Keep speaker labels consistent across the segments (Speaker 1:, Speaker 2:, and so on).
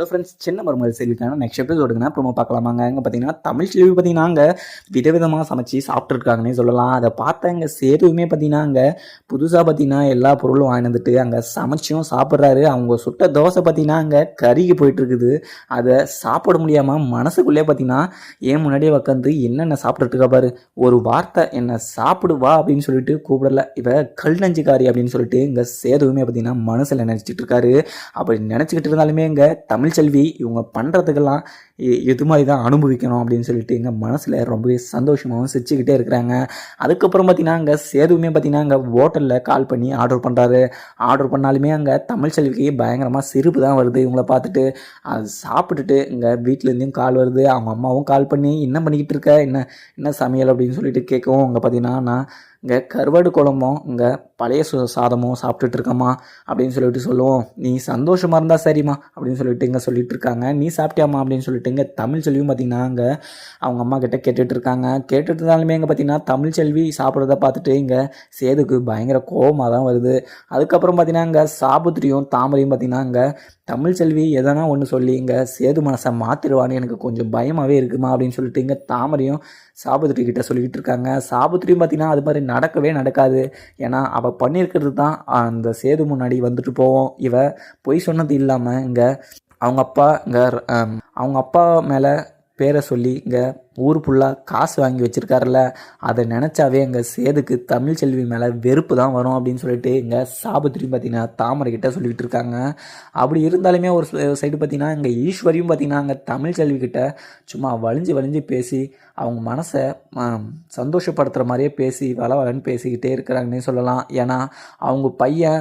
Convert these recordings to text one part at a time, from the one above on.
Speaker 1: Hello friends சின்ன மருமகள் செல்விக்கான next எபிசோடுக்குனா promo பார்க்கலாமாங்க. அங்கே பார்த்தீங்கன்னா தமிழ் செல்வி பார்த்தீங்கன்னா அங்கே விதவிதமாக சமைச்சு சாப்பிட்ருக்காங்கன்னே சொல்லலாம். அதை பார்த்தா இங்கே சேதுவுமே பார்த்தீங்கன்னா அங்கே புதுசாக பார்த்தீங்கன்னா எல்லா பொருளும் வாங்கிட்டு வந்துட்டு அங்கே சமைச்சும் சாப்பிட்றாரு. அவங்க சுட்ட தோசை பார்த்தீங்கன்னா அங்கே கருகி போயிட்டுருக்குது. அதை சாப்பிட முடியாமல் மனசுக்குள்ளே பார்த்தீங்கன்னா ஏன் முன்னாடியே உட்காந்து என்னென்ன சாப்பிட்டுருக்கா பாரு? ஒரு வார்த்தை என்னை சாப்பிடுவா? அப்படின்னு சொல்லிட்டு கூப்பிடல. இவ கல் நஞ்சுக்காரி அப்படின்னு சொல்லிட்டு இங்கே சேதுவுமே பார்த்தீங்கன்னா மனசில் நினச்சிட்டு இருக்காரு. அப்படி நினச்சிக்கிட்டு இருந்தாலுமே இங்கே தமிழ்ச்செல்வி இவங்க பண்ணுறதுக்கெல்லாம் இது மாதிரி தான் அனுபவிக்கணும் அப்படின்னு சொல்லிட்டு எங்கள் மனசில் ரொம்பவே சந்தோஷமாகவும் சிரிச்சுக்கிட்டே இருக்கிறாங்க. அதுக்கப்புறம் பார்த்தீங்கன்னா அங்கே சேதுவுமே பார்த்தீங்கன்னா அங்கே ஹோட்டலில் கால் பண்ணி ஆர்டர் பண்ணுறாரு ஆர்டர் பண்ணாலுமே அங்கே தமிழ்ச்செல்விக்கு பயங்கரமாக சிரிப்பு தான் வருது. இவங்கள பார்த்துட்டு அது சாப்பிட்டுட்டு இங்கே வீட்டிலேருந்தையும் கால் வருது. அவங்க அம்மாவும் கால் பண்ணி என்ன பண்ணிக்கிட்டு இருக்க? என்ன என்ன சமையல்? அப்படின்னு சொல்லிட்டு கேட்கவும் அங்கே பார்த்தீங்கன்னா நான் இங்கே கருவாடு குழம்பும் இங்கே பழைய சு சாதமும் சாப்பிட்டுட்டு இருக்கம்மா அப்படின்னு சொல்லிட்டு சொல்லுவோம். நீ சந்தோஷமாக இருந்தால் சரிம்மா அப்படின்னு சொல்லிட்டு இங்கே சொல்லிட்டு இருக்காங்க. நீ சாப்பிட்டியாம்மா அப்படின்னு சொல்லிட்டு இங்கே தமிழ் செல்வியும் பார்த்தீங்கன்னா அங்கே அவங்க அம்மா கிட்ட கேட்டுட்டு இருக்காங்க. கேட்டுட்டு இருந்தாலுமே இங்கே பார்த்தீங்கன்னா தமிழ் செல்வி சாப்பிட்றத பார்த்துட்டு இங்கே சேதுக்கு பயங்கர கோபமாக தான் வருது. அதுக்கப்புறம் பார்த்தீங்கன்னா இங்கே சாபுத்திரியும் தாமரையும் பார்த்தீங்கன்னா இங்கே தமிழ் செல்வி எதனா ஒன்று சொல்லி இங்கே சேது மனசை மாற்றிடுவான்னு எனக்கு கொஞ்சம் பயமாகவே இருக்குமா அப்படின்னு சொல்லிட்டு இங்கே தாமரையும் சாபுத்திரி கிட்ட சொல்லிக்கிட்டு இருக்காங்க. சாபுத்திரியும் பார்த்தீங்கன்னா அது மாதிரி நடக்கவே நடக்காது. ஏன்னா அவள் பண்ணியிருக்கிறது தான் அந்த சேது முன்னாடி வந்துட்டு போவோம். இவ பொய் சொன்னது இல்லாமல் இங்கே அவங்க அப்பா இங்கே அவங்க அப்பா மேலே பேரை சொல்லி இங்கே ஊர் ஃபுல்லாக காசு வாங்கி வச்சுருக்காருல அதை நினச்சாவே எங்கள் சேதுக்கு தமிழ் செல்வி மேலே வெறுப்பு தான் வரும் அப்படின்னு சொல்லிட்டு இங்கே சாபத்திரி பார்த்தீங்கன்னா தாமரை கிட்ட சொல்லிகிட்டு இருக்காங்க. அப்படி இருந்தாலுமே ஒரு சைடு பார்த்தீங்கன்னா இங்கே ஈஸ்வரியும் பார்த்தீங்கன்னா அங்கே தமிழ் செல்வி கிட்ட சும்மா வலிஞ்சு வலிஞ்சு பேசி அவங்க மனசை சந்தோஷப்படுத்துகிற மாதிரியே பேசி வள வளன்னு பேசிக்கிட்டே இருக்கிறாங்கன்னே சொல்லலாம். ஏன்னா அவங்க பையன்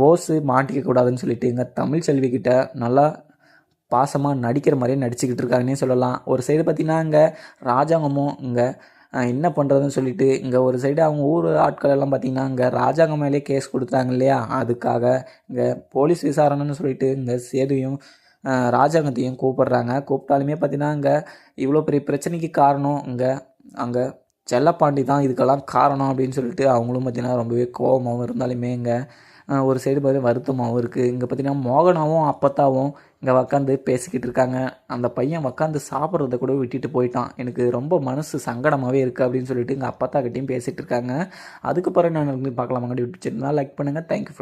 Speaker 1: போஸு மாட்டிக்க கூடாதுன்னு சொல்லிட்டு இங்கே தமிழ் செல்விக்கிட்ட நல்லா பாசமாக நடிக்கிற மாதிரியே நடிச்சுக்கிட்டு இருக்காங்கன்னே சொல்லலாம். ஒரு சைடு பார்த்திங்கன்னா இங்கே ராஜாங்கமும் இங்கே என்ன பண்ணுறதுன்னு சொல்லிட்டு இங்கே ஒரு சைடு அவங்க ஊர் ஆட்கள் எல்லாம் பார்த்திங்கன்னா இங்கே ராஜாங்க மேலே கேஸ் கொடுத்தாங்க இல்லையா? அதுக்காக இங்கே போலீஸ் விசாரணைன்னு சொல்லிட்டு இங்கே சேதுவையும் ராஜாங்கத்தையும் கூப்பிடுறாங்க. கூப்பிட்டாலுமே பார்த்தீங்கன்னா இங்கே இவ்வளோ பெரிய பிரச்சனைக்கு காரணம் இங்கே அங்கே செல்லப்பாண்டி தான் இதுக்கெல்லாம் காரணம் அப்படின்னு சொல்லிட்டு அவங்களும் பார்த்திங்கன்னா ரொம்பவே கோபமாகவும் இருந்தாலுமே இங்கே ஒரு சைடு பார்த்து வருத்தமாகவும் இருக்குது இங்கே பார்த்தீங்கன்னா மோகனாவும் அப்பத்தாவும் இங்கே உக்காந்து பேசிக்கிட்டு இருக்காங்க. அந்த பையன் உக்காந்து சாப்பிட்றத கூட விட்டுட்டு போயிட்டான். எனக்கு ரொம்ப மனசு சங்கடமாகவே இருக்குது அப்படின்னு சொல்லிட்டு இங்கே அப்பத்தா கிட்டேயும் பேசிகிட்டு இருக்காங்க. அதுக்கு நான் பார்க்கலாமாங்க யூடியூப் சேனல் லைக் பண்ணுங்கள் தேங்க்யூ ஃப்ரெண்ட்